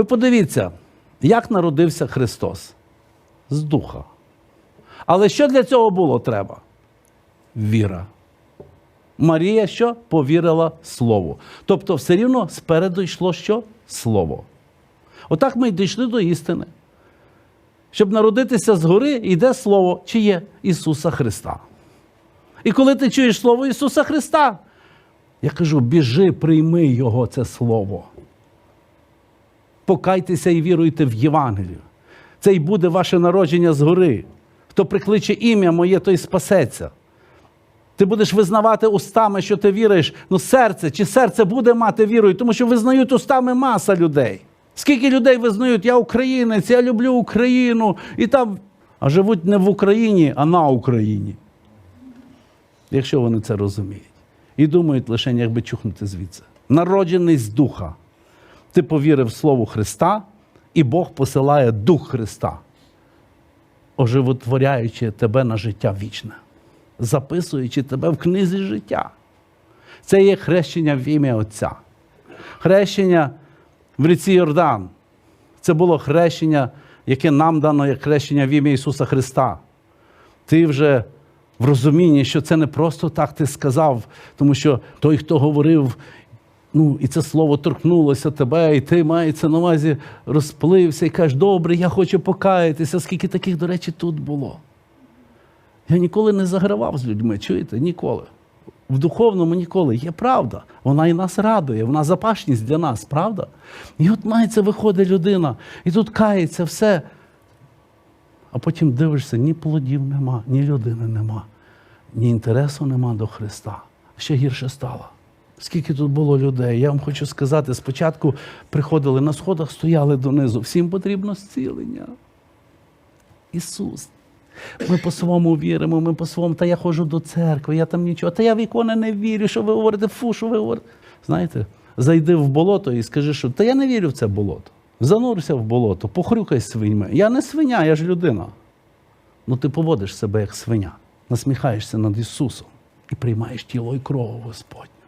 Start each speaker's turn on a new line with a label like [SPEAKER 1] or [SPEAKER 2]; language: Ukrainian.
[SPEAKER 1] Ви подивіться, як народився Христос з духа. Але що для цього було треба? Віра. Марія що? Повірила Слову. Тобто, все рівно спереду йшло що? Слово. Отак ми й дійшли до істини. Щоб народитися згори, йде Слово, чи є Ісуса Христа. І коли ти чуєш Слово Ісуса Христа, я кажу, біжи, прийми Його, це Слово. Покайтеся і віруйте в Євангелію. Це й буде ваше народження згори. Хто прикличе ім'я моє, той спасеться. Ти будеш визнавати устами, що ти віриш, ну серце, чи серце буде мати вірою, тому що визнають устами маса людей. Скільки людей визнають, я українець, я люблю Україну, і там, а живуть не в Україні, а на Україні. Якщо вони це розуміють. І думають лише, якби чухнути звідси. Народжений з духа. Ти повірив Слову Христа, і Бог посилає Дух Христа, оживотворяючи тебе на життя вічне, записуючи тебе в книзі життя. Це є хрещення в ім'я Отця. Хрещення в ріці Йордан. Це було хрещення, яке нам дано як хрещення в ім'я Ісуса Христа. Ти вже в розумінні, що це не просто так ти сказав, тому що той, хто говорив, ну, і це слово торкнулося тебе, і ти мається на увазі, розплився і кажеш, добре, я хочу покаятися. Скільки таких, до речі, тут було. Я ніколи не загравав з людьми, чуєте? Ніколи. В духовному ніколи. Є правда. Вона і нас радує, вона запашність для нас, правда? І от мається виходить людина, і тут кається все. А потім дивишся, ні плодів нема, ні людини нема, ні інтересу нема до Христа. Ще гірше стало. Скільки тут було людей? Я вам хочу сказати, спочатку приходили на сходах, стояли донизу. Всім потрібно зцілення. Ісус. Ми по-своєму віримо, ми по-своєму, та я ходжу до церкви, я там нічого, та я в ікони не вірю, що ви говорите, фу, що ви говорите. Знаєте, зайди в болото і скажи, що та я не вірю в це болото. Занурся в болото, похрюкай свиньми. Я не свиня, я ж людина. Ну ти поводиш себе як свиня, насміхаєшся над Ісусом і приймаєш тіло і кров Господь.